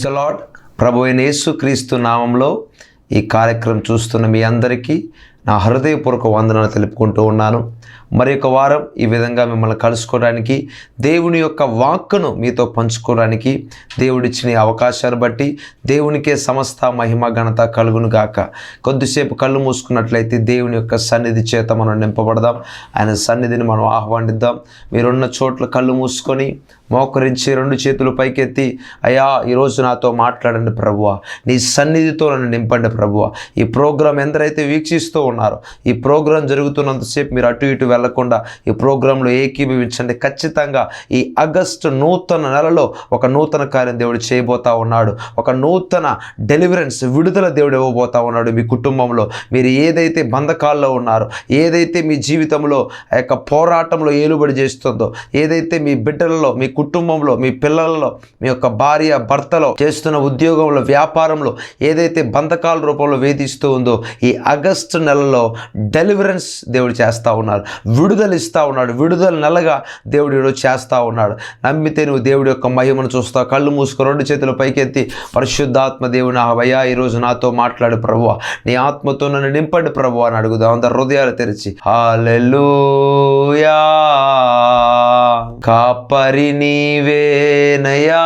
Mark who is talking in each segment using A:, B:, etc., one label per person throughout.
A: Praise the lord ప్రభు అయిన యేసుక్రీస్తు నామంలో ఈ కార్యక్రమం చూస్తున్న మీ అందరికీ నా హృదయపూర్వక వందనాలు తెలుపుకుంటూ ఉన్నాను. మరి ఒక వారం ఈ విధంగా మిమ్మల్ని కలుసుకోవడానికి దేవుని యొక్క వాక్కును మీతో పంచుకోవడానికి దేవుడిచ్చిన అవకాశాన్ని బట్టి దేవునికే సమస్త మహిమ ఘనత కలుగును గాక. కొద్దిసేపు కళ్ళు మూసుకున్నట్లయితే దేవుని యొక్క సన్నిధి చేత మనం నింపబడదాం. ఆయన సన్నిధిని మనం ఆహ్వానిద్దాం. మీరున్న చోట్ల కళ్ళు మూసుకొని మోకరించి రెండు చేతులు పైకెత్తి అయ్యా ఈరోజు నాతో మాట్లాడండి ప్రభువ. నీ సన్నిధితో నన్ను నింపండి ప్రభువ. ఈ ప్రోగ్రాం ఎందరైతే వీక్షిస్తూ ఉన్నారో ఈ ప్రోగ్రాం జరుగుతున్నంతసేపు మీరు అటు ఇటు వెళ్ళకుండా ఈ ప్రోగ్రాంలో ఏకీభవించండి. ఖచ్చితంగా ఈ ఆగస్టు నూతన నెలలో ఒక నూతన కార్యం దేవుడు చేయబోతా ఉన్నాడు. ఒక నూతన డెలివరెన్స్ విడుదల దేవుడు ఇవ్వబోతా ఉన్నాడు మీ కుటుంబంలో. మీరు ఏదైతే బంధకాల్లో ఉన్నారో ఏదైతే మీ జీవితంలో ఆ యొక్క పోరాటంలో ఏలుబడి చేస్తుందో ఏదైతే మీ బిడ్డలలో మీ కుటుంబంలో మీ పిల్లలలో మీ యొక్క భార్య భర్తలో చేస్తున్న ఉద్యోగంలో వ్యాపారంలో ఏదైతే బంధకాల రూపంలో వేధిస్తూ ఉందో ఈ ఆగస్టు నెలలో డెలివరెన్స్ దేవుడు చేస్తూ ఉన్నారు విడుదల ఇస్తూ ఉన్నాడు. విడుదల నెలగా దేవుడు ఈరోజు చేస్తూ ఉన్నాడు. నమ్మితే నువ్వు దేవుడి యొక్క మహిమను చూస్తావు. కళ్ళు మూసుకు రెండు చేతులు పైకెత్తి పరిశుద్ధాత్మ దేవుని అవయ్యా ఈరోజు నాతో మాట్లాడు ప్రభువ. నీ ఆత్మతో నన్ను నింపండి ప్రభు అని అడుగుదాం. అందరు హృదయాలు తెరిచి హాలెలూయా కాపరి నీవేనయా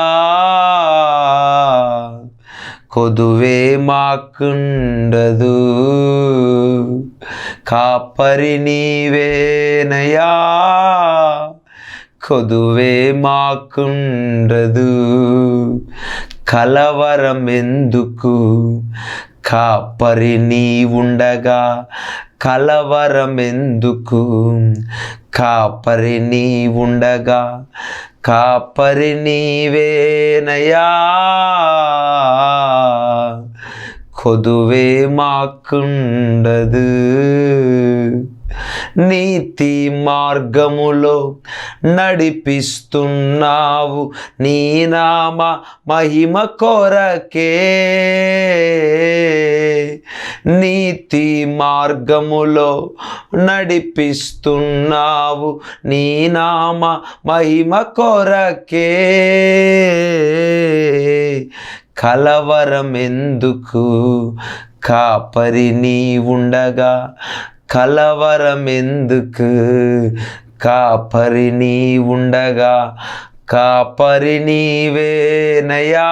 A: కొదువే మాకుండదు. కాపరి నీవేనయా కొదువే మాకుండదు. కలవరం ఎందుకు కాపరి నీ ఉండగా కలవరం ఎందుకు కాపరి నీ ఉండగా కాపరి నీవేనయా కొదువే మాకుండదు నీతి మార్గములో నడిపిస్తున్నావు. నీ నామ మహిమ కొరకే. నీతి మార్గములో నడిపిస్తున్నావు. నీ నామ మహిమ కొరకే. కలవరం ఎందుకు కాపరి నీ ఉండగా కలవరం ఎందుకు కాపరి నీ ఉండగా కాపరి నీవేనయా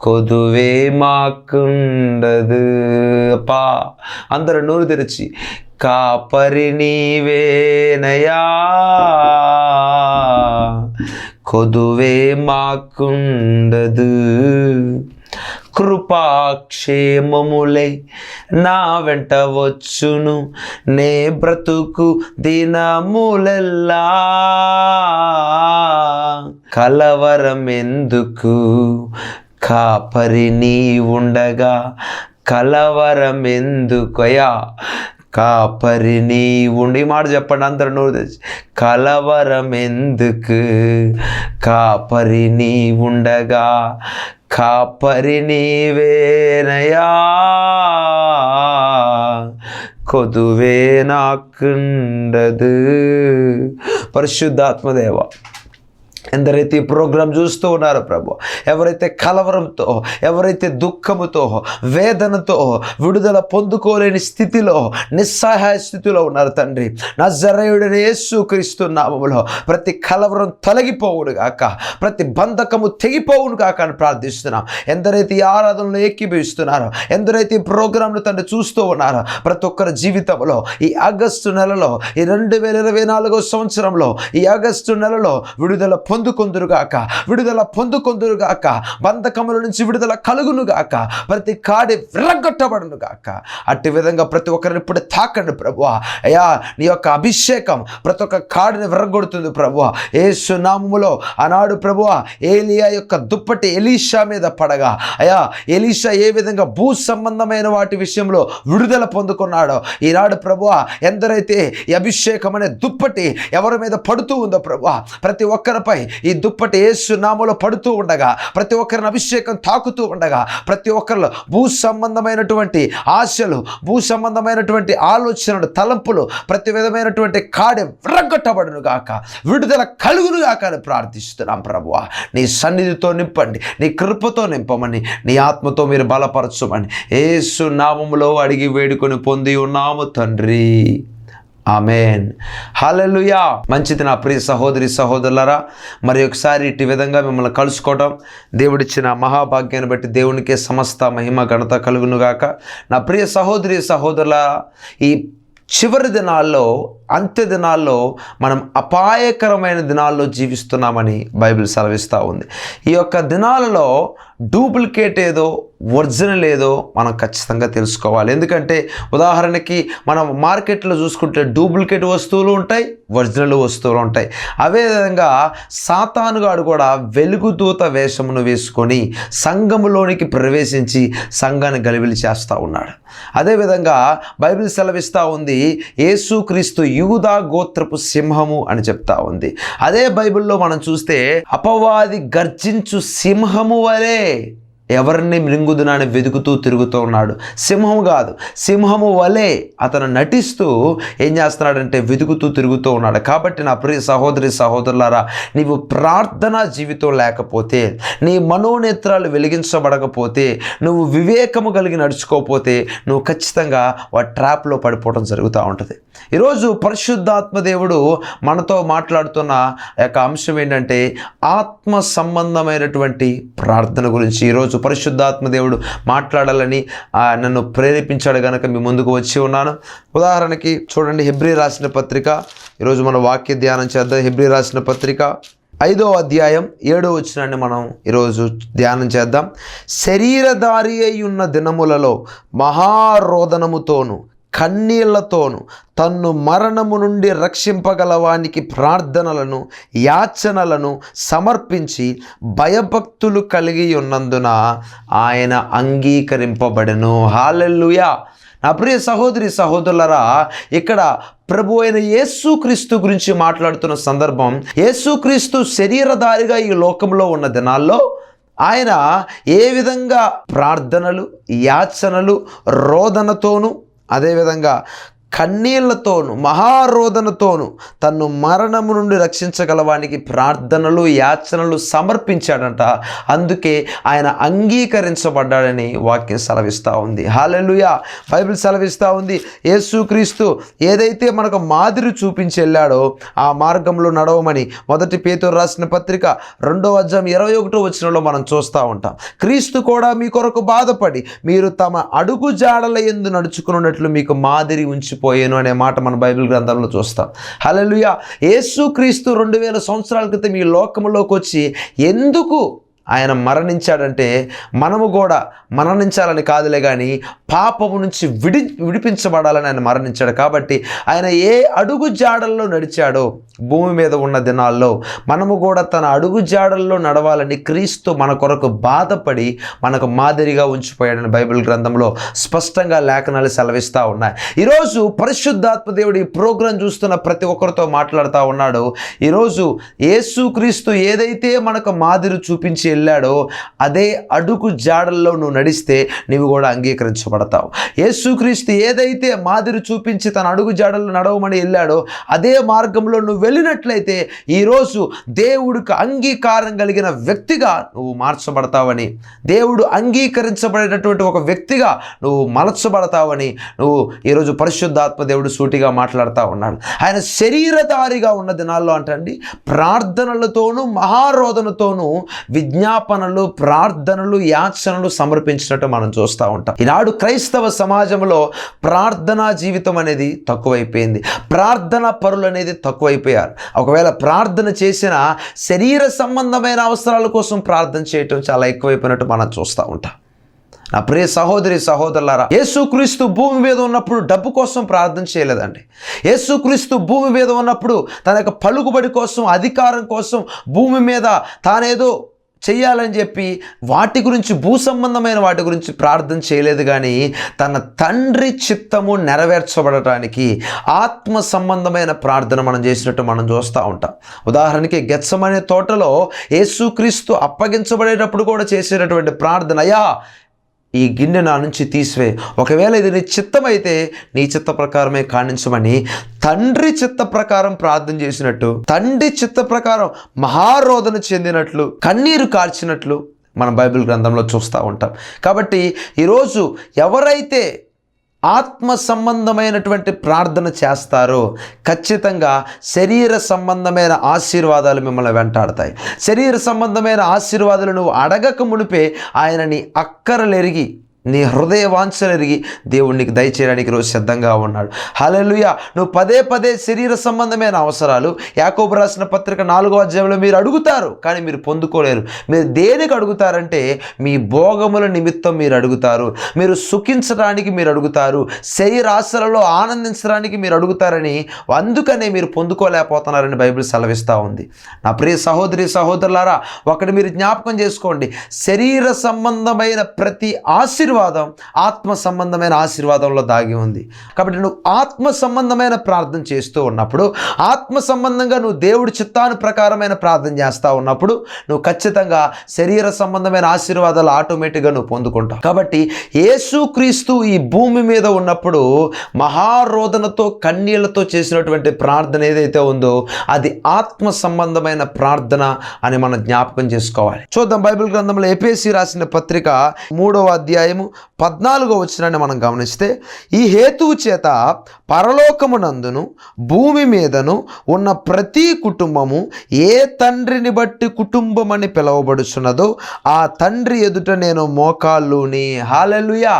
A: కొదువే మాకుండదు పా అందరూ నూరు తెరిచి కాపరి నీవేనయా కొదువే మాకుండదు కృపాక్షేమములై నా వెంట వచ్చును. నే బ్రతుకు దినములెల్లా. కలవరమెందుకు కాపరి నీ ఉండగా? కలవరమెందుకయా కాపరి నీ ఉండి మాట చెప్పండి అందరూ నూరు తెచ్చి కలవరం ఎందుకు కాపరి నీ ఉండగా? కాపరి నీవేనయా? కొదువే నాకుండదు. పరిశుద్ధాత్మదేవ ఎందరైతే ఈ ప్రోగ్రాం చూస్తూ ఉన్నారో ప్రభు ఎవరైతే కలవరంతో ఎవరైతే దుఃఖముతో వేదనతో విడుదల పొందుకోలేని స్థితిలో నిస్సహాయ స్థితిలో ఉన్నారు తండ్రి. నజరయుడని యేసు క్రీస్తు నామములో ప్రతి కలవరం తొలగిపోవును గాక ప్రతి బంధకము తెగిపోవును గాక అని ప్రార్థిస్తున్నాం. ఎందరైతే ఈ ఆరాధనలో ఏకీభవిస్తున్నారో ఎందరైతే ఈ ప్రోగ్రాంను తండ్రి చూస్తూ ఉన్నారో ప్రతి ఒక్కరి జీవితంలో ఈ ఆగస్టు నెలలో ఈ రెండు వేల ఇరవై నాలుగో సంవత్సరంలో ఈ ఆగస్టు నెలలో విడుదల పొందుకొందురుగాక. విడుదల పొందుకొందురుగాక. బంధకముల నుంచి విడుదల కలుగునుగాక. ప్రతి కాడి విరగొట్టబడునుగాక అట్టి విధంగా ప్రతి ఒక్కరిని ఇప్పుడు తాకండి ప్రభు అయ్యా నీ యొక్క అభిషేకం ప్రతి ఒక్క కాడిని విరగొడుతుంది ప్రభు ఏ సునామములో ఆనాడు ప్రభు ఏలియా యొక్క దుప్పటి ఎలీషా మీద పడగా. అయ్యా ఎలీషా ఏ విధంగా భూ సంబంధమైన వాటి విషయంలో విడుదల పొందుకున్నాడో. ఈనాడు ప్రభు ఎందరైతే ఈ అభిషేకం అనే దుప్పటి ఎవరి మీద పడుతూ ఉందో ప్రభు ప్రతి ఒక్కరిపై ఈ దుప్పటి యేసు నామలో పడుతూ ఉండగా ప్రతి ఒక్కరిని అభిషేకం తాకుతూ ఉండగా ప్రతి ఒక్కరిలో భూ సంబంధమైనటువంటి ఆశలు భూ సంబంధమైనటువంటి ఆలోచనలు తలంపులు ప్రతి విధమైనటువంటి కాడి విరగొట్టబడును గాక. విడుదల కలుగును గాక అని ప్రార్థిస్తున్నాం ప్రభు నీ సన్నిధితో నింపండి నీ కృపతో నింపమని నీ ఆత్మతో మీరు బలపరచమని ఏసు నామములో అడిగి వేడుకొని పొంది ఉన్నాము తండ్రి. ఆమెన్. హల్లెలూయా. మంచిది నా ప్రియ సహోదరి సహోదరులరా మరి ఒకసారి ఇటు విధంగా మిమ్మల్ని కలుసుకోవడం దేవుడిచ్చిన మహాభాగ్యాన్ని బట్టి దేవునికే సమస్త మహిమ ఘనత కలుగునుగాక. నా ప్రియ సహోదరి సహోదరుల ఈ చివరి దినాల్లో అంత్య దినాల్లో మనం అపాయకరమైన దినాల్లో జీవిస్తున్నామని బైబిల్ సెలవిస్తూ ఉంది. ఈ యొక్క దినాలలో డూప్లికేట్ ఏదో ఒరిజినల్ ఏదో మనం ఖచ్చితంగా తెలుసుకోవాలి. ఎందుకంటే ఉదాహరణకి మనం మార్కెట్లో చూసుకుంటే డూప్లికేట్ వస్తువులు ఉంటాయి ఒరిజినల్ వస్తువులు ఉంటాయి. అదేవిధంగా సాతానుగాడు కూడా వెలుగుదూత వేషమును వేసుకొని సంఘములోనికి ప్రవేశించి సంఘాన్ని గలివిలి చేస్తూ ఉన్నాడు. అదేవిధంగా బైబిల్ సెలవిస్తూ ఉంది యేసుక్రీస్తు యూదా గోత్రపు సింహము అని చెప్తా ఉంది. అదే బైబిల్లో మనం చూస్తే అపవాది గర్జించు సింహము వలే ఎవరిని మృంగుదునని వెతుకుతూ తిరుగుతూ ఉన్నాడు? సింహము కాదు. సింహము వలె అతను నటిస్తూ ఏం చేస్తున్నాడంటే వెతుకుతూ తిరుగుతూ ఉన్నాడు. కాబట్టి నా ప్రియ సహోదరి సహోదరులారా నీవు ప్రార్థనా జీవితం లేకపోతే నీ మనోనేత్రాలు వెలిగించబడకపోతే నువ్వు వివేకము కలిగి నడుచుకోకపోతే నువ్వు ఖచ్చితంగా ఆ ట్రాప్లో పడిపోవడం జరుగుతూ ఉంటుంది. ఈరోజు పరిశుద్ధాత్మ దేవుడు మనతో మాట్లాడుతున్న యొక్క అంశం ఏంటంటే ఆత్మ సంబంధమైనటువంటి ప్రార్థన గురించి ఈరోజు పరిశుద్ధాత్మ దేవుడు మాట్లాడాలని నన్ను ప్రేరేపించాడు కనుక మీ ముందుకు వచ్చి ఉన్నాను. ఉదాహరణకి చూడండి హెబ్రి రాసిన పత్రిక. ఈరోజు మన వాక్య ధ్యానం చేద్దాం. హెబ్రి రాసిన పత్రిక ఐదో అధ్యాయం ఏడో వచ్చినాన్ని మనం ఈరోజు ధ్యానం చేద్దాం. శరీరధారి అయి ఉన్న దినములలో మహారోదనముతోను కన్నీళ్ళతోను తన్ను మరణము నుండి రక్షింపగలవానికి ప్రార్థనలను యాచనలను సమర్పించి భయభక్తులు కలిగి ఉన్నందున ఆయన అంగీకరింపబడెను. హాలెల్లుయా! నా ప్రియ సహోదరి సహోదరులరా ఇక్కడ ప్రభు అయిన యేసుక్రీస్తు గురించి మాట్లాడుతున్న సందర్భం యేసుక్రీస్తు శరీరధారిగా ఈ లోకంలో ఉన్న దినాల్లో ఆయన ఏ విధంగా ప్రార్థనలు యాచనలు రోదనతోనూ అదేవిధంగా కన్నీళ్ళతోను మహారోధనతోను తన్ను మరణము నుండి రక్షించగలవానికి ప్రార్థనలు యాచనలు సమర్పించాడంట. అందుకే ఆయన అంగీకరించబడ్డాడని వాక్యం సెలవిస్తూ ఉంది. హాలెలుయా బైబిల్ సెలవిస్తూ ఉంది. యేసుక్రీస్తు ఏదైతే మనకు మాదిరి చూపించి వెళ్ళాడో ఆ మార్గంలో నడవమని మొదటి పేతురు రాసిన పత్రిక రెండో అధ్యాయం ఇరవై ఒకటో వచ్చినలో మనం చూస్తూ ఉంటాం. క్రీస్తు కూడా మీ కొరకు బాధపడి మీరు తమ అడుగు జాడల ఎందు నడుచుకున్నట్లు మీకు మాదిరి ఉంచి ఉంచిపోయాను అనే మాట మన బైబిల్ గ్రంథంలో చూస్తాం. హల్లెలూయా. యేసుక్రీస్తు రెండు వేల సంవత్సరాల క్రితం ఈ లోకంలోకి వచ్చి ఎందుకు ఆయన మరణించాడంటే మనము కూడా మరణించాలని కాదులే కానీ పాపము నుంచి విడి విడిపించబడాలని ఆయన మరణించాడు. కాబట్టి ఆయన ఏ అడుగు జాడల్లో నడిచాడో భూమి మీద ఉన్న దినాల్లో మనము కూడా తన అడుగు జాడల్లో నడవాలని క్రీస్తు మన కొరకు బాధపడి మనకు మాదిరిగా ఉంచిపోయాడని బైబిల్ గ్రంథంలో స్పష్టంగా లేఖనాలు సెలవిస్తూ ఉన్నాయి. ఈరోజు పరిశుద్ధాత్మ దేవుడు ఈ ప్రోగ్రాం చూస్తున్న ప్రతి ఒక్కరితో మాట్లాడుతూ ఉన్నాడు. ఈరోజు యేసుక్రీస్తు ఏదైతే మనకు మాదిరి చూపించే వెళ్ళాడో అదే అడుగు జాడల్లో నువ్వు నడిస్తే నీవు కూడా అంగీకరించబడతావు. యేసుక్రీస్తు ఏదైతే మాదిరి చూపించి తన అడుగు జాడల్లో నడవమని వెళ్ళాడో అదే మార్గంలో నువ్వు వెళ్ళినట్లయితే ఈరోజు దేవుడికి అంగీకారం కలిగిన వ్యక్తిగా నువ్వు మార్చబడతావని దేవుడు అంగీకరించబడేటటువంటి ఒక వ్యక్తిగా నువ్వు మలచబడతావని నువ్వు ఈరోజు పరిశుద్ధాత్మ దేవుడు సూటిగా మాట్లాడుతూ ఉన్నాడు. ఆయన శరీరధారిగా ఉన్న దినాల్లో అంటండి ప్రార్థనలతోనూ మహారోధనతోనూ విజ్ఞా విజ్ఞాపనలు ప్రార్థనలు యాచనలు సమర్పించినట్టు మనం చూస్తూ ఉంటాం. ఈనాడు క్రైస్తవ సమాజంలో ప్రార్థనా జీవితం అనేది తక్కువైపోయింది. ప్రార్థన పరులు అనేది తక్కువైపోయారు. ఒకవేళ ప్రార్థన చేసిన శరీర సంబంధమైన అవసరాల కోసం ప్రార్థన చేయటం చాలా ఎక్కువైపోయినట్టు మనం చూస్తూ ఉంటాం. నా ప్రియ సహోదరి సహోదరులారా యేసుక్రీస్తు భూమి మీద ఉన్నప్పుడు డబ్బు కోసం ప్రార్థన చేయలేదండి. యేసుక్రీస్తు భూమి మీద ఉన్నప్పుడు తన యొక్క పలుకుబడి కోసం అధికారం కోసం భూమి మీద తానేదో చేయాలని చెప్పి వాటి గురించి భూ సంబంధమైన వాటి గురించి ప్రార్థన చేయలేదు కానీ తన తండ్రి చిత్తము నెరవేర్చబడటానికి ఆత్మ సంబంధమైన ప్రార్థన మనం చేసినట్టు మనం చూస్తూ ఉంటాం. ఉదాహరణకి గెత్సమనే తోటలో యేసుక్రీస్తు అప్పగించబడేటప్పుడు కూడా చేసేటటువంటి ప్రార్థన అయ్యా ఈ గిన్నె నా నుంచి తీసివే. ఒకవేళ ఇది నీ చిత్తమైతే నీ చిత్త ప్రకారమే కాణించమని తండ్రి చిత్త ప్రకారం ప్రార్థన చేసినట్టు తండ్రి చిత్త ప్రకారం మహారోధన చెందినట్లు కన్నీరు కార్చినట్లు మనం బైబిల్ గ్రంథంలో చూస్తూ ఉంటాం. కాబట్టి ఈరోజు ఎవరైతే ఆత్మ సంబంధమైనటువంటి ప్రార్థన చేస్తారో. ఖచ్చితంగా శరీర సంబంధమైన ఆశీర్వాదాలు మిమ్మల్ని వెంటాడతాయి. శరీర సంబంధమైన ఆశీర్వాదాలు నువ్వు అడగక మునిపే ఆయన నీ అక్కరలెరిగి నీ హృదయ వాంఛనరిగి ఎరిగి దేవుడు నీకు దయచేయడానికి రోజు సిద్ధంగా ఉన్నాడు. హలలుయ నువ్వు పదే పదే శరీర సంబంధమైన అవసరాలు యాకోబు రాసిన పత్రిక నాలుగో అధ్యాయంలో మీరు అడుగుతారు కానీ మీరు పొందుకోలేరు. మీరు దేనికి అడుగుతారంటే మీ భోగముల నిమిత్తం మీరు అడుగుతారు. మీరు సుఖించడానికి మీరు అడుగుతారు. శరీరాశలలో ఆనందించడానికి మీరు అడుగుతారని అందుకనే మీరు పొందుకోలేకపోతున్నారని బైబిల్ సెలవిస్తూ ఉంది. నా ప్రియ సహోదరి సహోదరులారా ఒకటి మీరు జ్ఞాపకం చేసుకోండి. శరీర సంబంధమైన ప్రతి ఆశీర్వాదం ఆత్మ సంబంధమైన ఆశీర్వాదంలో దాగి ఉంది. కాబట్టి నువ్వు ఆత్మ సంబంధమైన ప్రార్థన చేస్తూ ఉన్నప్పుడు ఆత్మ సంబంధంగా నువ్వు దేవుడి చిత్తాను ప్రకారమైన ప్రార్థన చేస్తూ ఉన్నప్పుడు నువ్వు ఖచ్చితంగా శరీర సంబంధమైన ఆశీర్వాదాలు ఆటోమేటిక్గా నువ్వు పొందుకుంటావు. కాబట్టి యేసుక్రీస్తు ఈ భూమి మీద ఉన్నప్పుడు మహారోదనతో కన్నీళ్ళతో చేసినటువంటి ప్రార్థన ఏదైతే ఉందో అది ఆత్మ సంబంధమైన ప్రార్థన అని మనం జ్ఞాపకం చేసుకోవాలి. చూద్దాం బైబిల్ గ్రంథంలో ఎపేసి రాసిన పత్రిక మూడవ అధ్యాయము పద్నాలుగో వచ్చినాన్ని మనం గమనిస్తే ఈ హేతువు చేత పరలోకమునందును భూమి మీదను ఉన్న ప్రతి కుటుంబము ఏ తండ్రిని బట్టి కుటుంబం అని పిలువబడుచున్నదో ఆ తండ్రి ఎదుట నేను మోకాళ్ళుని. హాలెలుయా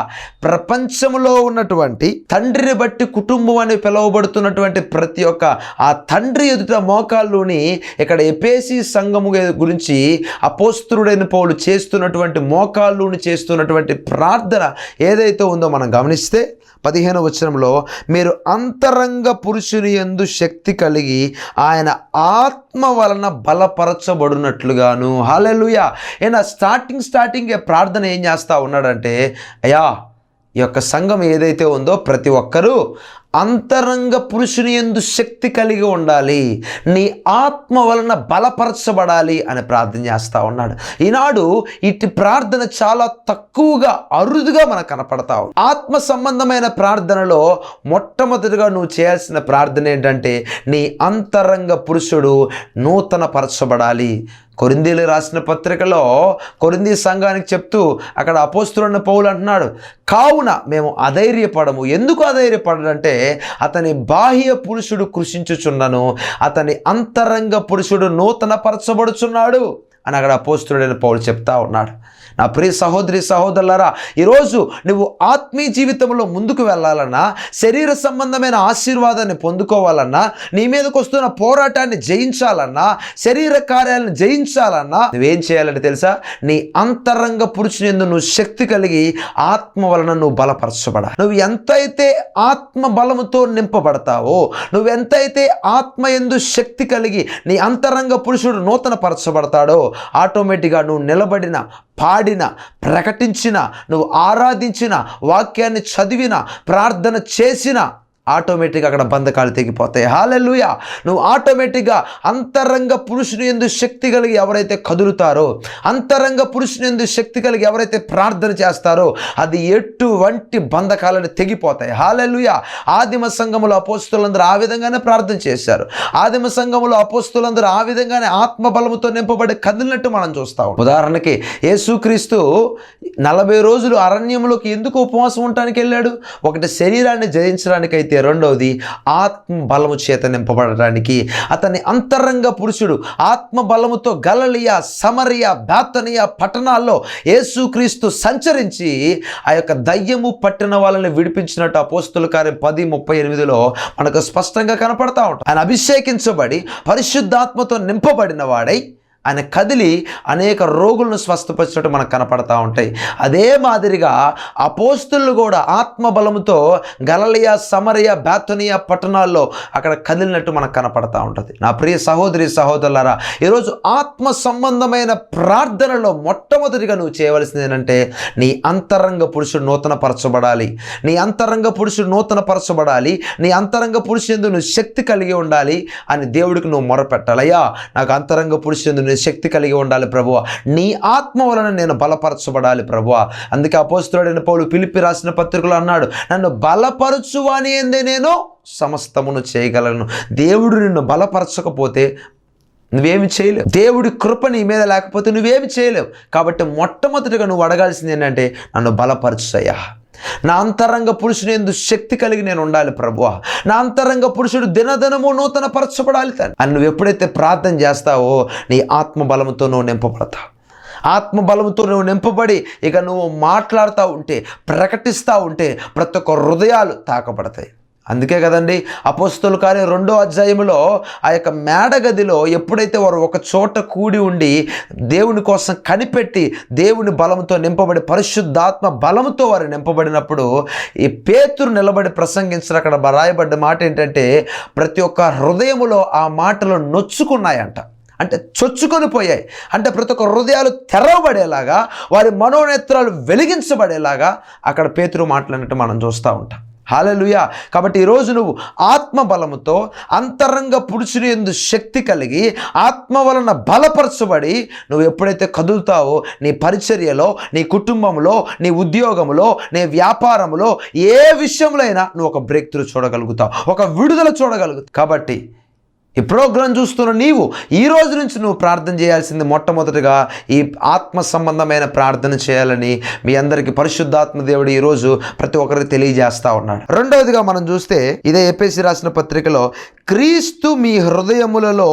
A: ప్రపంచంలో ఉన్నటువంటి తండ్రిని బట్టి కుటుంబం అని పిలువబడుతున్నటువంటి ప్రతి ఒక్క ఆ తండ్రి ఎదుట మోకాళ్ళుని ఇక్కడ ఎపేసి సంఘము గురించి అపోస్తుడైన పౌలు చేస్తున్నటువంటి మోకాళ్ళుని చేస్తున్నటువంటి ప్రార్థన ఏదైతే ఉందో మనం గమనిస్తే పదిహేను వచనంలో మీరు అంతరంగ పురుషుని ఎందు శక్తి కలిగి ఆయన ఆత్మ వలన బలపరచబడినట్లుగాను. హాలెలుయా ఈయన స్టార్టింగ్ స్టార్టింగ్ ప్రార్థన ఏం చేస్తా ఉన్నాడంటే అయ్యా ఈ యొక్క సంఘం ఏదైతే ఉందో ప్రతి ఒక్కరూ అంతరంగ పురుషుని ఎందు శక్తి కలిగి ఉండాలి. నీ ఆత్మ వలన బలపరచబడాలి అని ప్రార్థన చేస్తూ ఉన్నాడు. ఈనాడు ఇటు ప్రార్థన చాలా తక్కువగా అరుదుగా మనకు కనపడతావు ఆత్మ సంబంధమైన ప్రార్థనలో మొట్టమొదటిగా నువ్వు చేయాల్సిన ప్రార్థన ఏంటంటే నీ అంతరంగ పురుషుడు నూతన పరచబడాలి కొరిందీలు రాసిన పత్రికలో కొరిందీ సంఘానికి చెప్తూ అక్కడ అపోస్తున్న పౌలు అంటున్నాడు కావున మేము అధైర్యపడము. ఎందుకు అధైర్యపడడంటే అతని బాహ్య పురుషుడు కృషించుచున్నను అతని అంతరంగ పురుషుడు నూతన పరచబడుచున్నాడు అని అక్కడ పోస్తుడైన పౌలు చెప్తా ఉన్నాడు. నా ప్రియ సహోదరి సహోదరులారా ఈరోజు నువ్వు ఆత్మీయ జీవితంలో ముందుకు వెళ్ళాలన్నా శరీర సంబంధమైన ఆశీర్వాదాన్ని పొందుకోవాలన్నా నీ మీదకు వస్తున్న పోరాటాన్ని జయించాలన్నా శరీర కార్యాలను జయించాలన్నా నువ్వేం చేయాలంటే తెలుసా? నీ అంతరంగ పురుషుని ఎందు నువ్వు శక్తి కలిగి ఆత్మ వలన నువ్వు బలపరచబడ నువ్వు ఎంతైతే ఆత్మ బలముతో నింపబడతావో నువ్వు ఎంతైతే ఆత్మ ఎందు శక్తి కలిగి నీ అంతరంగ పురుషుడు నూతన పరచబడతాడో ఆటోమేటిక్గా నువ్వు నిలబడిన పాడిన ప్రకటించిన నువ్వు ఆరాధించిన వాక్యాన్ని చదివిన ప్రార్థన చేసిన ఆటోమేటిక్గా అక్కడ బంధకాలు తెగిపోతాయి. హాలెలుయ నువ్వు ఆటోమేటిక్గా అంతరంగ పురుషుని ఎందు శక్తి కలిగి ఎవరైతే కదులుతారో అంతరంగ పురుషుని ఎందు శక్తి కలిగి ఎవరైతే ప్రార్థన చేస్తారో అది ఎటువంటి బంధకాలను తెగిపోతాయి. హాలెలుయ ఆదిమ సంఘములో అపోస్తులందరూ ఆ విధంగానే ప్రార్థన చేశారు. ఆదిమ సంఘములో అపోస్తులందరూ ఆ విధంగానే ఆత్మ బలముతో నింపబడి కదిలినట్టు మనం చూస్తాం ఉదాహరణకి యేసుక్రీస్తు నలభై రోజులు అరణ్యంలోకి ఎందుకు ఉపవాసం ఉండటానికి వెళ్ళాడు? ఒకటి శరీరాన్ని జయించడానికైతే రెండవది ఆత్మ బలము చేత నింపబడటానికి. అతని అంతరంగ పురుషుడు ఆత్మ బలముతో గలలియా సమరియ బేతనియ పట్టణాల్లో యేసుక్రీస్తు సంచరించి ఆ యొక్క దయ్యము పట్టిన వాళ్ళని విడిపించినట్టు అపోస్తుల కార్యం పది ముప్పై ఎనిమిదిలో మనకు స్పష్టంగా కనపడతా ఉంటాం ఆయన అభిషేకించబడి పరిశుద్ధాత్మతో నింపబడిన వాడై ఆయన కదిలి అనేక రోగులను స్వస్థపరిచినట్టు మనకు కనపడతా ఉంటాయి. అదే మాదిరిగా అపోస్తులు కూడా ఆత్మబలముతో గలలియా సమరయ బేతనియ పట్టణాల్లో అక్కడ కదిలినట్టు మనకు కనపడతా ఉంటుంది. నా ప్రియ సహోదరి సహోదరులారా ఈరోజు ఆత్మ సంబంధమైన ప్రార్థనలో మొట్టమొదటిగా నువ్వు చేయవలసింది ఏంటంటే నీ అంతరంగ పురుషుడు నూతన పరచబడాలి నీ అంతరంగ పురుషుడు నూతన పరచబడాలి నీ అంతరంగ పురుషుడు నువ్వు శక్తి కలిగి ఉండాలి అని దేవుడికి నువ్వు మొరపెట్టాలయ్యా నాకు అంతరంగ పురుషుడు నేను శక్తి కలిగి ఉండాలి ప్రభువ. నీ ఆత్మ వలన నేను బలపరచబడాలి ప్రభువ. అందుకే అపోస్తుడైన పౌలు పిలిపి రాసిన పత్రికలు అన్నాడు నన్ను బలపరచువాని ఏందే నేను సమస్తమును చేయగలను. దేవుడు నిన్ను బలపరచకపోతే నువ్వేమి చేయలేవు. దేవుడి కృప నీ మీద లేకపోతే నువ్వేమి చేయలేవు. కాబట్టి మొట్టమొదటిగా నువ్వు అడగాల్సింది ఏంటంటే నన్ను బలపరచుయ్యా నా అంతరంగ పురుషుని ఎందు శక్తి కలిగి నేను ఉండాలి ప్రభు నా అంతరంగ పురుషుడు దినదినము నూతన పరచబడాలి తను అని నువ్వు ఎప్పుడైతే ప్రార్థన చేస్తావో నీ ఆత్మ బలముతో నువ్వు నింపబడతావు. ఆత్మబలంతో నువ్వు నింపబడి ఇక నువ్వు మాట్లాడుతూ ఉంటే ప్రకటిస్తూ ఉంటే ప్రతి ఒక్క హృదయాలు తాకబడతాయి. అందుకే కదండి అపోస్తుల కార్యం రెండో అధ్యాయంలో ఆ యొక్క మేడగదిలో ఎప్పుడైతే వారు ఒక చోట కూడి ఉండి దేవుని కోసం కనిపెట్టి దేవుని బలంతో నింపబడి పరిశుద్ధాత్మ బలంతో వారు నింపబడినప్పుడు ఈ పేతురు నిలబడి ప్రసంగించిన అక్కడ రాయబడ్డ మాట ఏంటంటే ప్రతి ఒక్క హృదయములో ఆ మాటలు నొచ్చుకున్నాయంట. అంటే చొచ్చుకొని పోయాయి. అంటే ప్రతి ఒక్క హృదయాలు తెరవబడేలాగా వారి మనోనేత్రాలు వెలిగించబడేలాగా అక్కడ పేతురు మాట్లాడినట్టు మనం చూస్తూ ఉంటాం. హాలలుయా కాబట్టి ఈరోజు నువ్వు ఆత్మ బలముతో అంతరంగ పురుషుని ఎందు శక్తి కలిగి ఆత్మ వలన బలపరచబడి నువ్వు ఎప్పుడైతే కదులుతావో నీ పరిచర్యలో నీ కుటుంబంలో నీ ఉద్యోగంలో నీ వ్యాపారంలో ఏ విషయంలో అయినా నువ్వు ఒక బ్రేక్ త్రూ చూడగలుగుతావు ఒక విడుదల చూడగలుగుతావు. కాబట్టి ఈ ప్రోగ్రాం చూస్తున్న నీవు ఈ రోజు నుంచి నువ్వు ప్రార్థన చేయాల్సింది మొట్టమొదటిగా ఈ ఆత్మ సంబంధమైన ప్రార్థన చేయాలని మీ అందరికీ పరిశుద్ధాత్మ దేవుడు ఈరోజు ప్రతి ఒక్కరికి తెలియజేస్తా ఉన్నాడు. రెండవదిగా మనం చూస్తే ఇదే ఎపిసి రాసిన పత్రికలో క్రీస్తు మీ హృదయములలో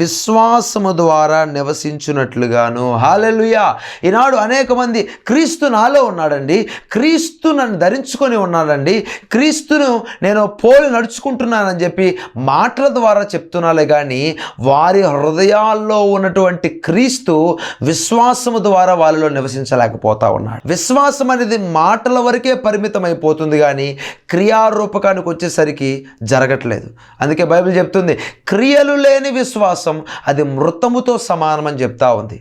A: విశ్వాసము ద్వారా నివసించున్నట్లుగాను హాలెలుయా ఈనాడు అనేక మంది క్రీస్తు నాలో ఉన్నాడండి క్రీస్తు నన్ను ధరించుకొని ఉన్నాడండి క్రీస్తును నేను పోలి నడుచుకుంటున్నానని చెప్పి మాటల ద్వారా చెప్తున్నాను చెప్తున్నాలే కానీ వారి హృదయాల్లో ఉన్నటువంటి క్రీస్తు విశ్వాసము ద్వారా వాళ్ళలో నివసించలేకపోతా ఉన్నాడు. విశ్వాసం అనేది మాటల వరకే పరిమితం అయిపోతుంది కానీ క్రియారూపకానికి వచ్చేసరికి జరగట్లేదు. అందుకే బైబిల్ చెప్తుంది క్రియలు లేని విశ్వాసం అది మృతముతో సమానమని చెప్తా ఉంది.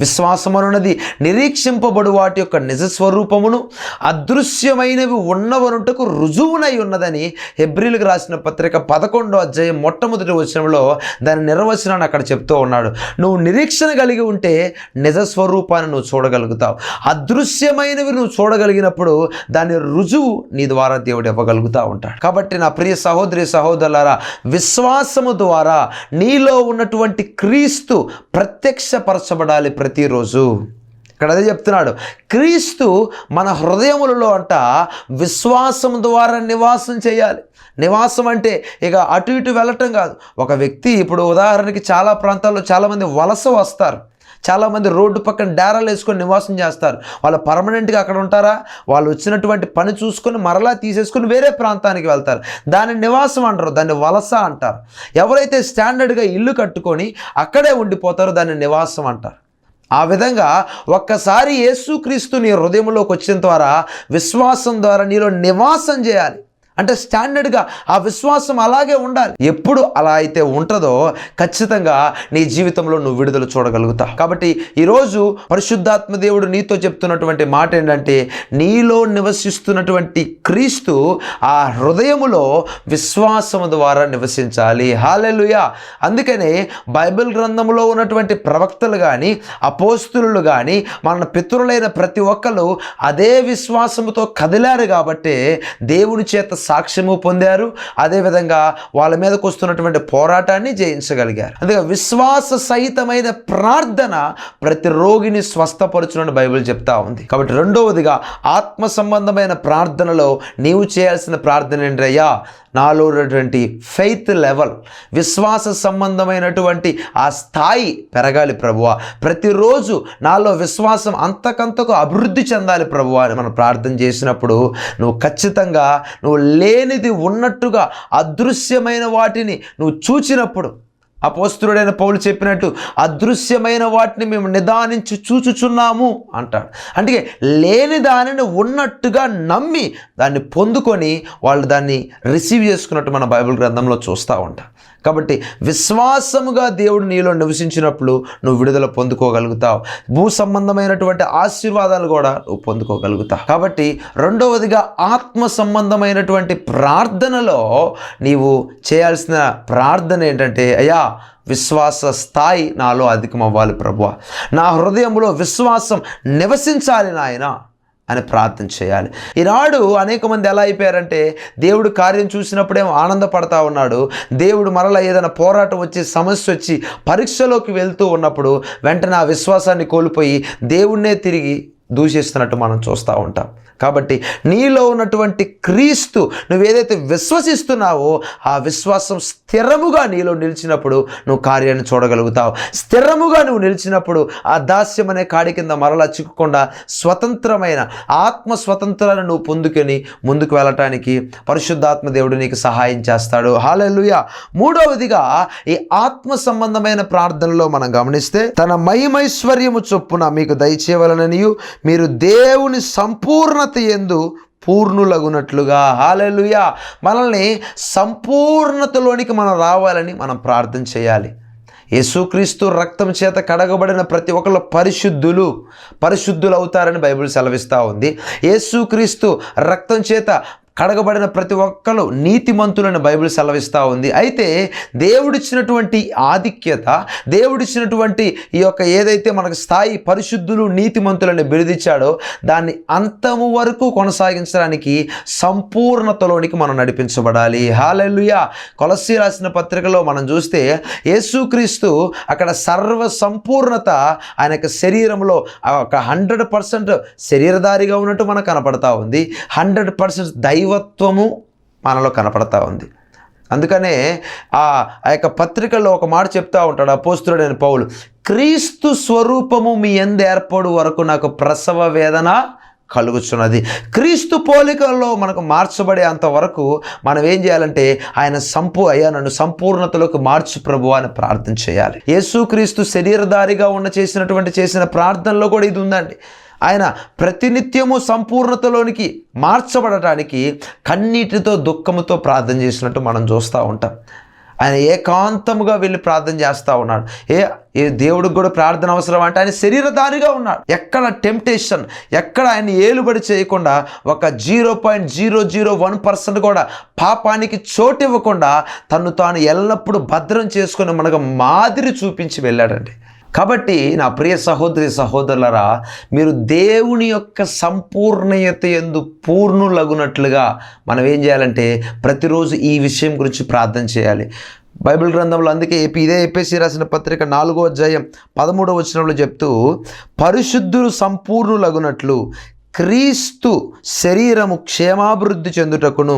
A: విశ్వాసమనున్నది నిరీక్షింపబడు వాటి యొక్క నిజ స్వరూపమును అదృశ్యమైనవి ఉన్నవనుటకు రుజువునై ఉన్నదని హెబ్రిల్కి రాసిన పత్రిక పదకొండో అధ్యాయం మొట్టమొదటి వచనంలో దాని నిర్వచనాన్ని అక్కడ చెప్తూ ఉన్నాడు. నువ్వు నిరీక్షణ కలిగి ఉంటే నిజ స్వరూపాన్ని నువ్వు చూడగలుగుతావు. అదృశ్యమైనవి నువ్వు చూడగలిగినప్పుడు దాని రుజువు నీ ద్వారా దేవుడు ఇవ్వగలుగుతూ ఉంటాడు. కాబట్టి నా ప్రియ సహోదరి సహోదరులారా విశ్వాసము ద్వారా నీలో ఉన్నటువంటి క్రీస్తు ప్రత్యక్షపరచబడాలి ప్రతిరోజు. ఇక్కడ అదే చెప్తున్నాడు. క్రీస్తు మన హృదయములలో అంట విశ్వాసం ద్వారా నివాసం చేయాలి. నివాసం అంటే ఇక అటు ఇటు వెళ్ళటం కాదు. ఒక వ్యక్తి ఇప్పుడు ఉదాహరణకి చాలా ప్రాంతాల్లో చాలామంది వలస వస్తారు. చాలామంది రోడ్డు పక్కన డేరాలు వేసుకొని నివాసం చేస్తారు. వాళ్ళు పర్మనెంట్గా అక్కడ ఉంటారా? వాళ్ళు వచ్చినటువంటి పని చూసుకొని మరలా తీసేసుకొని వేరే ప్రాంతానికి వెళ్తారు. దాన్ని నివాసం అంటారు. దాన్ని వలస అంటారు. ఎవరైతే స్టాండర్డ్గా ఇల్లు కట్టుకొని అక్కడే ఉండిపోతారో దాన్ని నివాసం అంటారు. ఆ విధంగా ఒక్కసారి యేసుక్రీస్తు నీ హృదయంలోకి వచ్చిన ద్వారా విశ్వాసం ద్వారా నీలో నివాసం చేయాలి. అంటే స్టాండర్డ్గా ఆ విశ్వాసం అలాగే ఉండాలి. ఎప్పుడు అలా అయితే ఉంటుందో ఖచ్చితంగా నీ జీవితంలో నువ్వు విడుదల చూడగలుగుతావు కాబట్టి ఈరోజు పరిశుద్ధాత్మ దేవుడు నీతో చెప్తున్నటువంటి మాట ఏంటంటే నీలో నివసిస్తున్నటువంటి క్రీస్తు ఆ హృదయములో విశ్వాసము ద్వారా నివసించాలి. హాలెలుయా అందుకనే బైబిల్ గ్రంథంలో ఉన్నటువంటి ప్రవక్తలు కానీ అపోస్తులు కానీ మన పితరులైన ప్రతి ఒక్కరు అదే విశ్వాసముతో కదిలారు కాబట్టే దేవుని చేత సాక్ష్యము పొందారు. అదేవిధంగా వాళ్ళ మీదకు వస్తున్నటువంటి పోరాటాన్ని జయించగలిగారు. అందుకే విశ్వాస సహితమైన ప్రార్థన ప్రతి రోగిని స్వస్థపరచునని బైబిల్ చెప్తా ఉంది. కాబట్టి రెండవదిగా ఆత్మ సంబంధమైన ప్రార్థనలో నీవు చేయాల్సిన ప్రార్థన ఏంటయ్యా? నాలో ఉన్నటువంటి ఫెయిత్ లెవెల్ విశ్వాస సంబంధమైనటువంటి ఆ స్థాయి పెరగాలి ప్రభువ. ప్రతిరోజు నాలో విశ్వాసం అంతకంతకు అభివృద్ధి చెందాలి ప్రభువ అని మనం ప్రార్థన చేసినప్పుడు నువ్వు ఖచ్చితంగా నువ్వు లేనిది ఉన్నట్టుగా అదృశ్యమైన వాటిని నువ్వు చూచినప్పుడు అపోస్తుడైన పౌలు చెప్పినట్టు అదృశ్యమైన వాటిని మేము నిదానించి చూచుచున్నాము అంటాడు. అంటే లేని దానిని ఉన్నట్టుగా నమ్మి దాన్ని పొందుకొని వాళ్ళు దాన్ని రిసీవ్ చేసుకున్నట్టు మన బైబిల్ గ్రంథంలో చూస్తూ ఉంటాం కాబట్టి విశ్వాసముగా దేవుడు నీలో నివసించినప్పుడు నువ్వు విడుదల పొందుకోగలుగుతావు. భూ సంబంధమైనటువంటి ఆశీర్వాదాలు కూడా నువ్వు పొందుకోగలుగుతావు. కాబట్టి రెండవదిగా ఆత్మ సంబంధమైనటువంటి ప్రార్థనలో నీవు చేయాల్సిన ప్రార్థన ఏంటంటే అయ్యా విశ్వాస స్థాయి నాలో అధికమవ్వాలి ప్రభు ప్రభువ. నా హృదయంలో విశ్వాసం నివసించాలి నాయన. అని ప్రార్థన చేయాలి. ఈనాడు అనేక మంది ఎలా అయిపోయారంటే దేవుడు కార్యం చూసినప్పుడేమో ఆనందపడతా ఉన్నాడు. దేవుడు మరలా ఏదైనా పోరాటం వచ్చి సమస్య వచ్చి పరీక్షలోకి వెళ్తూ ఉన్నప్పుడు వెంటనే ఆ విశ్వాసాన్ని కోల్పోయి దేవుణ్ణే తిరిగి దూషిస్తున్నట్టు మనం చూస్తూ ఉంటాం. కాబట్టి నీలో ఉన్నటువంటి క్రీస్తు నువ్వు ఏదైతే విశ్వసిస్తున్నావో ఆ విశ్వాసం స్థిరముగా నీలో నిలిచినప్పుడు నువ్వు కార్యాన్ని చూడగలుగుతావు. స్థిరముగా నువ్వు నిలిచినప్పుడు ఆ దాస్యం అనే కాడి కింద మరలా చిక్కకుండా స్వతంత్రమైన ఆత్మ స్వతంత్రాన్ని నువ్వు పొందుకొని ముందుకు వెళ్ళటానికి పరిశుద్ధాత్మ దేవుడు నీకు సహాయం చేస్తాడు. హాలెలుయ మూడవదిగా ఈ ఆత్మ సంబంధమైన ప్రార్థనలో మనం గమనిస్తే తన మహిమైశ్వర్యము చొప్పున మీకు దయచేయవలననియు మీరు దేవుని సంపూర్ణ సంపూర్ణత ఎందు పూర్ణులగునట్లుగా. హాలలుయా మనల్ని సంపూర్ణతలోనికి మనం రావాలని మనం ప్రార్థన చేయాలి. యేసుక్రీస్తు రక్తం చేత కడగబడిన ప్రతి ఒక్కరు పరిశుద్ధులు పరిశుద్ధులు అవుతారని బైబిల్ సెలవిస్తూ ఉంది. యేసుక్రీస్తు రక్తం చేత కడగబడిన ప్రతి ఒక్కరు నీతిమంతులను బైబిల్ సెలవిస్తూ ఉంది. అయితే దేవుడిచ్చినటువంటి ఆధిక్యత దేవుడిచ్చినటువంటి ఈ యొక్క ఏదైతే మనకు స్థాయి పరిశుద్ధులు నీతిమంతులను బిరుదిచ్చాడో దాన్ని అంతము వరకు కొనసాగించడానికి సంపూర్ణతలోనికి మనం నడిపించబడాలి. హాలెల్లుయా! కొలసి రాసిన పత్రికలో మనం చూస్తే యేసుక్రీస్తు అక్కడ సర్వ సంపూర్ణత ఆయన యొక్క శరీరంలో ఒక హండ్రెడ్ పర్సెంట్ శరీరధారిగా ఉన్నట్టు మనకు కనపడతా ఉంది. హండ్రెడ్ పర్సెంట్ దైవత్వము మనలో కనపడతా ఉంది. అందుకనే ఆ ఆ యొక్క పత్రికల్లో ఒక మాట చెప్తా ఉంటాడు అపోస్తుడైన పౌలు క్రీస్తు స్వరూపము మీ ఎందు ఏర్పడు వరకు నాకు ప్రసవ వేదన కలుగుచున్నది. క్రీస్తు పోలికల్లో మనకు మార్చబడే అంతవరకు మనం ఏం చేయాలంటే ఆయన సంపూ అయ్యా నన్ను సంపూర్ణతలోకి మార్చు ప్రభు అని ప్రార్థన చేయాలి. యేసుక్రీస్తు శరీరధారిగా ఉన్న చేసినటువంటి చేసిన ప్రార్థనలో కూడా ఇది ఉందండి. ఆయన ప్రతినిత్యము సంపూర్ణతలోనికి మార్చబడటానికి కన్నీటితో దుఃఖముతో ప్రార్థన చేసినట్టు మనం చూస్తూ ఉంటాం. ఆయన ఏకాంతముగా వెళ్ళి ప్రార్థన చేస్తూ ఉన్నాడు. ఏ ఏ దేవుడికి కూడా ప్రార్థన అవసరం అంటే ఆయన శరీరధారిగా ఉన్నాడు. ఎక్కడ టెంప్టేషన్ ఎక్కడ ఆయన ఏలుబడి చేయకుండా ఒక zero point zero zero one percent కూడా పాపానికి చోటు ఇవ్వకుండా తను తాను ఎల్లప్పుడూ భద్రం చేసుకుని మనకు మాదిరి చూపించి వెళ్ళాడండి. కాబట్టి నా ప్రియ సహోదరి సహోదరులరా మీరు దేవుని యొక్క సంపూర్ణయత ఎందు పూర్ణులగునట్లుగా మనం ఏం చేయాలంటే ప్రతిరోజు ఈ విషయం గురించి ప్రార్థన చేయాలి. బైబిల్ గ్రంథంలో అందుకే ఏపీ ఇదే ఏపీసీ రాసిన పత్రిక నాలుగో అధ్యాయం పదమూడవ వచనంలో చెప్తూ పరిశుద్ధులు సంపూర్ణులగునట్లు క్రీస్తు శరీరము క్షేమాభివృద్ధి చెందుటకును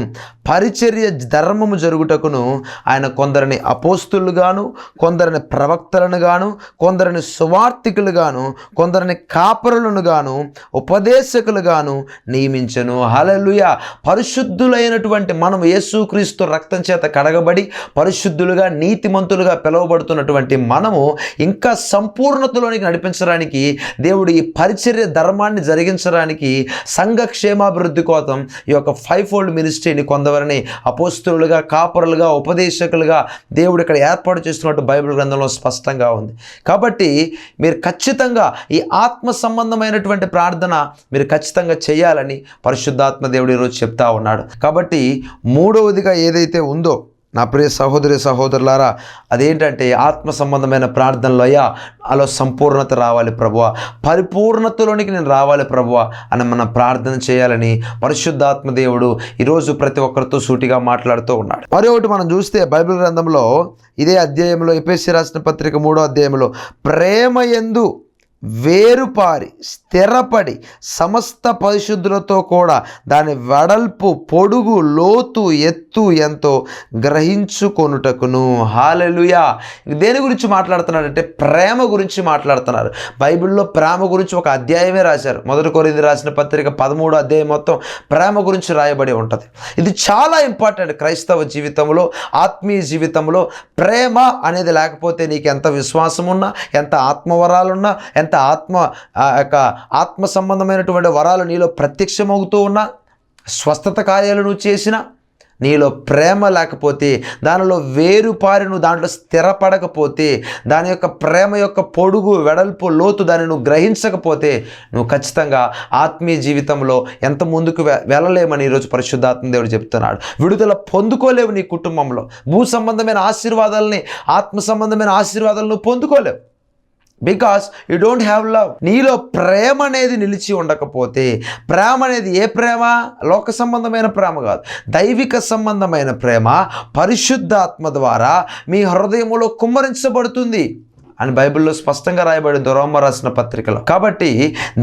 A: పరిచర్య ధర్మము జరుగుటకును ఆయన కొందరిని అపోస్తులుగాను కొందరిని ప్రవక్తలను గాను కొందరిని సువార్థికులుగాను కొందరిని కాపరులను గాను ఉపదేశకులుగాను నియమించను. హలలుయ పరిశుద్ధులైనటువంటి మనం యేసుక్రీస్తు రక్తం చేత కడగబడి పరిశుద్ధులుగా నీతిమంతులుగా పిలువబడుతున్నటువంటి మనము ఇంకా సంపూర్ణతలోనికి నడిపించడానికి దేవుడు ఈ పరిచర్య ధర్మాన్ని జరిగించడానికి సంఘ క్షేమాభివృద్ధి కోసం ఈ యొక్క ఫైవ్ ఫోల్డ్ మినిస్ట్రీని కొందరిని అపోస్తులుగా కాపరులుగా ఉపదేశకులుగా దేవుడు ఇక్కడ ఏర్పాటు చేస్తున్నట్టు బైబిల్ గ్రంథంలో స్పష్టంగా ఉంది. కాబట్టి మీరు ఖచ్చితంగా ఈ ఆత్మ సంబంధమైనటువంటి ప్రార్థన మీరు ఖచ్చితంగా చేయాలని పరిశుద్ధాత్మ దేవుడు ఈరోజు చెప్తా ఉన్నాడు. కాబట్టి మూడవదిగా ఏదైతే ఉందో నా ప్రియ సహోదరి సహోదరులారా అదేంటంటే ఆత్మ సంబంధమైన ప్రార్థనలో అయ్యా అలా సంపూర్ణత రావాలి ప్రభువ. పరిపూర్ణతలోనికి నేను రావాలి ప్రభువ అని మనం ప్రార్థన చేయాలని పరిశుద్ధాత్మ దేవుడు ఈరోజు ప్రతి ఒక్కరితో సూటిగా మాట్లాడుతూ ఉన్నాడు. మరి ఒకటి మనం చూస్తే బైబిల్ గ్రంథంలో ఇదే అధ్యాయంలో ఎపిఎస్సి రాసిన పత్రిక మూడో అధ్యాయంలో ప్రేమ ఎందు వేరుపారి స్థిరపడి సమస్త పరిశుద్ధులతో కూడా దాని వెడల్పు పొడుగు లోతు ఎత్తు ఎంతో గ్రహించుకొనుటకును. హాలెలుయా దేని గురించి మాట్లాడుతున్నాడంటే ప్రేమ గురించి మాట్లాడుతున్నారు. బైబిల్లో ప్రేమ గురించి ఒక అధ్యాయమే రాశారు. మొదటి కొరింది రాసిన పత్రిక పదమూడు అధ్యాయం మొత్తం ప్రేమ గురించి రాయబడి ఉంటుంది. ఇది చాలా ఇంపార్టెంట్ క్రైస్తవ జీవితంలో ఆత్మీయ జీవితంలో. ప్రేమ అనేది లేకపోతే నీకు ఎంత విశ్వాసం ఉన్నా ఎంత ఆత్మవరాలున్నా ఎంత ఆత్మ ఆ యొక్క ఆత్మ సంబంధమైనటువంటి వరాలు నీలో ప్రత్యక్షమవుతూ ఉన్నా స్వస్థత కార్యాలు నువ్వు చేసినా నీలో ప్రేమ లేకపోతే దానిలో వేరుపారి నువ్వు దాంట్లో స్థిరపడకపోతే దాని యొక్క ప్రేమ యొక్క పొడుగు వెడల్పు లోతు దాన్ని నువ్వు గ్రహించకపోతే నువ్వు ఖచ్చితంగా ఆత్మీయ జీవితంలో ఎంత ముందుకు వె- వెళ్ళలేమని ఈరోజు పరిశుద్ధాత్మ దేవుడు చెప్తున్నాడు. విడుదల పొందుకోలేవు నీ కుటుంబంలో. భూ సంబంధమైన ఆశీర్వాదాలని ఆత్మ సంబంధమైన ఆశీర్వాదాలను పొందుకోలేవు. Because you don't have love నీలో ప్రేమ అనేది నిలిచి ఉండకపోతే ప్రేమ అనేది ఏ ప్రేమ? లోక సంబంధమైన ప్రేమ కాదు. దైవిక సంబంధమైన ప్రేమ పరిశుద్ధాత్మ ద్వారా మీ హృదయంలో కుమ్మరించబడుతుంది. అని బైబిల్లో స్పష్టంగా రాయబడింది. రోమ రాసిన పత్రికలో. కాబట్టి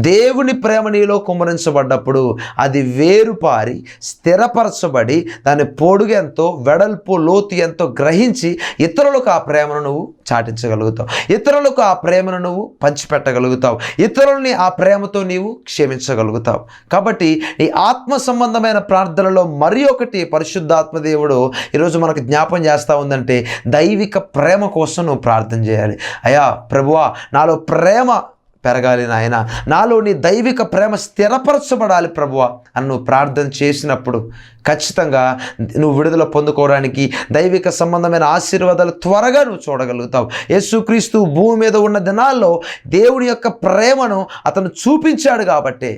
A: దేవుని ప్రేమ నీలో కుమరించబడ్డప్పుడు అది వేరుపారి స్థిరపరచబడి దాని పొడుగు ఎంతో వెడల్పు లోతు ఎంతో గ్రహించి ఇతరులకు ఆ ప్రేమను నువ్వు చాటించగలుగుతావు. ఇతరులకు ఆ ప్రేమను నువ్వు పంచిపెట్టగలుగుతావు. ఇతరుల్ని ఆ ప్రేమతో నీవు క్షమించగలుగుతావు. కాబట్టి ఈ ఆత్మ సంబంధమైన ప్రార్థనలో మరి ఒకటి పరిశుద్ధాత్మ దేవుడు ఈరోజు మనకు జ్ఞాపం చేస్తూ ఉందంటే దైవిక ప్రేమ కోసం నువ్వు ప్రార్థన చేయాలి. అయ్యా ప్రభువా నాలో ప్రేమ పెరగాలి నాయన. నాలో నీ దైవిక ప్రేమ స్థిరపరచబడాలి ప్రభువ అని నువ్వు ప్రార్థన చేసినప్పుడు ఖచ్చితంగా నువ్వు విడుదల పొందుకోవడానికి దైవిక సంబంధమైన ఆశీర్వాదాలు త్వరగా నువ్వు చూడగలుగుతావు. యేసుక్రీస్తు భూమి మీద ఉన్న దినాల్లో దేవుని యొక్క ప్రేమను అతను చూపించాడు కాబట్టే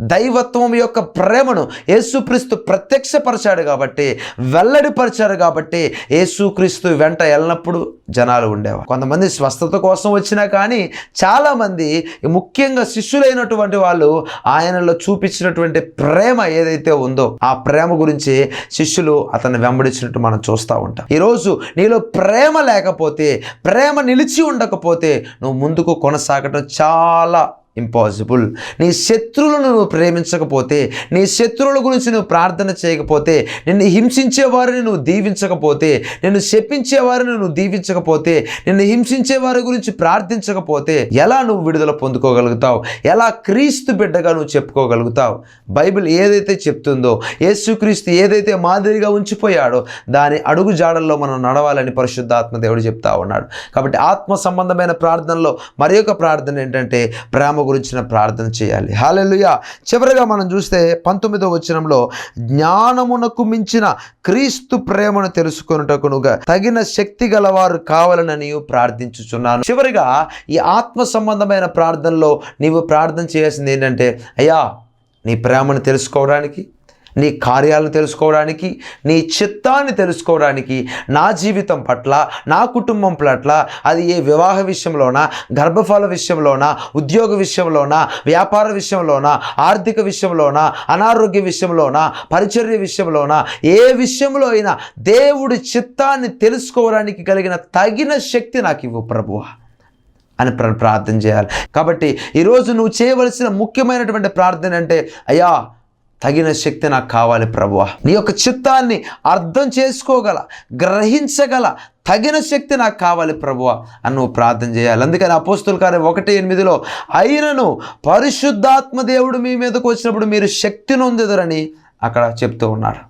A: దైవత్వం యొక్క ప్రేమను యేసుక్రీస్తు ప్రత్యక్షపరిచాడు కాబట్టి వెల్లడిపరిచాడు కాబట్టి యేసుక్రీస్తు వెంట వెళ్ళినప్పుడు జనాలు ఉండేవారు. కొంతమంది స్వస్థత కోసం వచ్చినా కానీ చాలామంది ముఖ్యంగా శిష్యులైనటువంటి వాళ్ళు ఆయనలో చూపించినటువంటి ప్రేమ ఏదైతే ఉందో ఆ ప్రేమ గురించి శిష్యులు అతన్ని వెంబడించినట్టు మనం చూస్తూ ఉంటాం. ఈరోజు నీలో ప్రేమ లేకపోతే ప్రేమ నిలిచి ఉండకపోతే నువ్వు ముందుకు కొనసాగటం చాలా ఇంపాసిబుల్ నీ శత్రువులను నువ్వు ప్రేమించకపోతే నీ శత్రువుల గురించి నువ్వు ప్రార్థన చేయకపోతే నిన్ను హింసించేవారిని నువ్వు దీవించకపోతే నిన్ను శపించేవారిని నువ్వు దీవించకపోతే నిన్ను హింసించే వారి గురించి ప్రార్థించకపోతే ఎలా నువ్వు విడుదల పొందుకోగలుగుతావు? ఎలా క్రీస్తు బిడ్డగా నువ్వు చెప్పుకోగలుగుతావు? బైబిల్ ఏదైతే చెప్తుందో యేసుక్రీస్తు ఏదైతే మాదిరిగా ఉంచిపోయాడో దాని అడుగు జాడల్లో మనం నడవాలని పరిశుద్ధాత్మ దేవుడు చెప్తా ఉన్నాడు. కాబట్టి ఆత్మ సంబంధమైన ప్రార్థనలో మరి ప్రార్థన ఏంటంటే ప్రేమ గురించిన ప్రార్థన చేయాలి. హాలెలుయా చివరిగా మనం చూస్తే పంతొమ్మిదో వచనంలో జ్ఞానమునకు మించిన క్రీస్తు ప్రేమను తెలుసుకొనుటకునుగా తగిన శక్తి గలవారు కావాలని ప్రార్థించుచున్నాను. చివరిగా ఈ ఆత్మ సంబంధమైన ప్రార్థనలో నీవు ప్రార్థన చేయాల్సింది ఏంటంటే అయ్యా నీ ప్రేమను తెలుసుకోవడానికి నీ కార్యాలను తెలుసుకోవడానికి నీ చిత్తాన్ని తెలుసుకోవడానికి నా జీవితం పట్ల నా కుటుంబం పట్ల అది ఏ వివాహ విషయంలోనా గర్భఫల విషయంలోనా ఉద్యోగ విషయంలోనా వ్యాపార విషయంలోనా ఆర్థిక విషయంలోనా అనారోగ్య విషయంలోనా పరిచర్య విషయంలోనా ఏ విషయంలో అయినా దేవుడి చిత్తాన్ని తెలుసుకోవడానికి కలిగిన తగిన శక్తి నాకు ఇవ్వు ప్రభువా అని ప్రార్థన చేయాలి. కాబట్టి ఈరోజు నువ్వు చేయవలసిన ముఖ్యమైనటువంటి ప్రార్థన అంటే అయ్యా తగిన శక్తి నాకు కావాలి ప్రభువా. నీ యొక్క చిత్తాన్ని అర్థం చేసుకోగల గ్రహించగల తగిన శక్తి నాకు కావాలి ప్రభువ అని నువ్వు ప్రార్థన చేయాలి. అందుకని అపోస్తుల కార్యం ఒకటి ఎనిమిదిలో అయినను పరిశుద్ధాత్మ దేవుడు మీ మీదకు వచ్చినప్పుడు మీరు శక్తి నొందెదరని అక్కడ చెప్తూ ఉన్నాడు.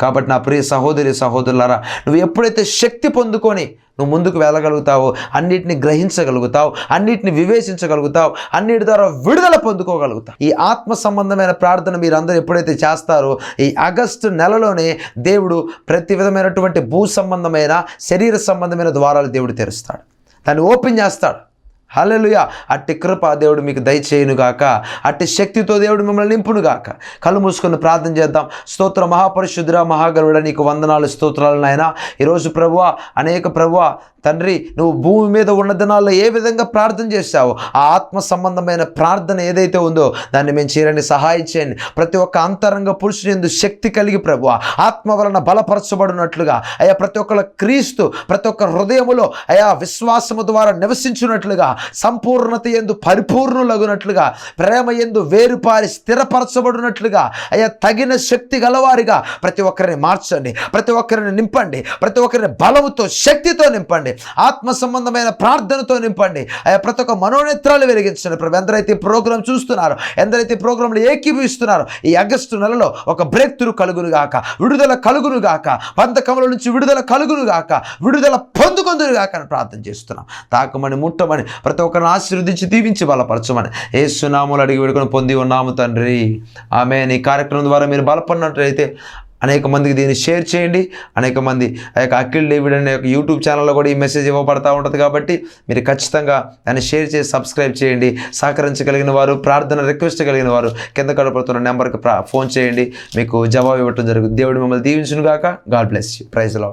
A: కాబట్టి నా ప్రియ సహోదరి సహోదరులారా నువ్వు ఎప్పుడైతే శక్తి పొందుకొని నువ్వు ముందుకు వెళ్ళగలుగుతావో అన్నిటిని గ్రహించగలుగుతావు అన్నిటిని వివేచించగలుగుతావు అన్నిటి ద్వారా విడుదల పొందుకోగలుగుతావు. ఈ ఆత్మ సంబంధమైన ప్రార్థన మీరందరూ ఎప్పుడైతే చేస్తారో ఈ ఆగస్టు నెలలోనే దేవుడు ప్రతి విధమైనటువంటి భూ సంబంధమైన శరీర సంబంధమైన ద్వారాలు దేవుడు తెరుస్తాడు. దాన్ని ఓపెన్ చేస్తాడు. హల్లెలూయా. అట్టి కృప దేవుడు మీకు దయచేయునుగాక. అట్టి శక్తితో దేవుడు మిమ్మల్ని నింపునుగాక. కళ్ళు మూసుకొని ప్రార్థన చేద్దాం. స్తోత్ర మహాపరిశుద్ధుర మహాగరుడ నీకు వందనాలు స్తోత్రాలు నాయన. ఈరోజు ప్రభువ అనేక ప్రభువ తండ్రి నువ్వు భూమి మీద ఉన్న దినాల్లో ఏ విధంగా ప్రార్థన చేశావో ఆ ఆత్మ సంబంధమైన ప్రార్థన ఏదైతే ఉందో దాన్ని మేము చేయడానికి సహాయం చేయండి. ప్రతి ఒక్క అంతరంగ పురుషుని ఎందు శక్తి కలిగి ప్రభు. ఆత్మ వలన బలపరచబడినట్లుగా అయ్యా ప్రతి ఒక్కళ్ళ క్రీస్తు ప్రతి ఒక్క హృదయములో అయా విశ్వాసము ద్వారా నివసించున్నట్లుగా సంపూర్ణత ఎందు పరిపూర్ణులగునట్లుగా ప్రేమ ఎందు వేరుపారి స్థిరపరచబడినట్లుగా అయ్యా తగిన శక్తి గలవారిగా ప్రతి ఒక్కరిని మార్చండి. ప్రతి ఒక్కరిని నింపండి. ప్రతి ఒక్కరిని బలముతో శక్తితో నింపండి. ఆత్మ సంబంధమైన ప్రార్థనతో నింపండి. అయ్యా ప్రతి ఒక్క మనోనేత్రాలు వెలిగించండి ప్రభు. ఎందరైతే ప్రోగ్రాం చూస్తున్నారో ఎందరైతే ప్రోగ్రాంలు ఏకీభవిస్తున్నారో ఈ ఆగస్టు నెలలో ఒక బ్రేక్ త్రూ కలుగును గాక విడుదల కలుగును గాక బంధకముల నుంచి విడుదల కలుగును గాక విడుదల పొందుకొందును గాక అని ప్రార్థన చేస్తున్నాం. తాకమని ముట్టమని ప్రతి ఒక్కరిని ఆశీర్వదించి దీవించి బలపరచమని ఏ సునాములు అడిగి విడుకొని పొంది ఉన్నాము తండ్రి. ఆమె ఈ కార్యక్రమం ద్వారా మీరు బలపడినట్లయితే అనేక మందికి దీన్ని షేర్ చేయండి. అనేక మంది ఆ యొక్క అఖిల్ డేవిడ్ అనే యొక్క యూట్యూబ్ ఛానల్లో కూడా ఈ మెసేజ్ ఇవ్వబడతా ఉంటుంది కాబట్టి మీరు ఖచ్చితంగా దాన్ని షేర్ చేసి సబ్స్క్రైబ్ చేయండి. సహకరించగలిగిన వారు ప్రార్థన రిక్వెస్ట్ కలిగిన వారు కింద కడపడుతున్న నెంబర్కి ఫోన్ చేయండి. మీకు జవాబు ఇవ్వటం జరుగుతుంది. దేవుడు మిమ్మల్ని దీవించును గాక గాడ్ బ్లెస్ యూ. ప్రైజ్లో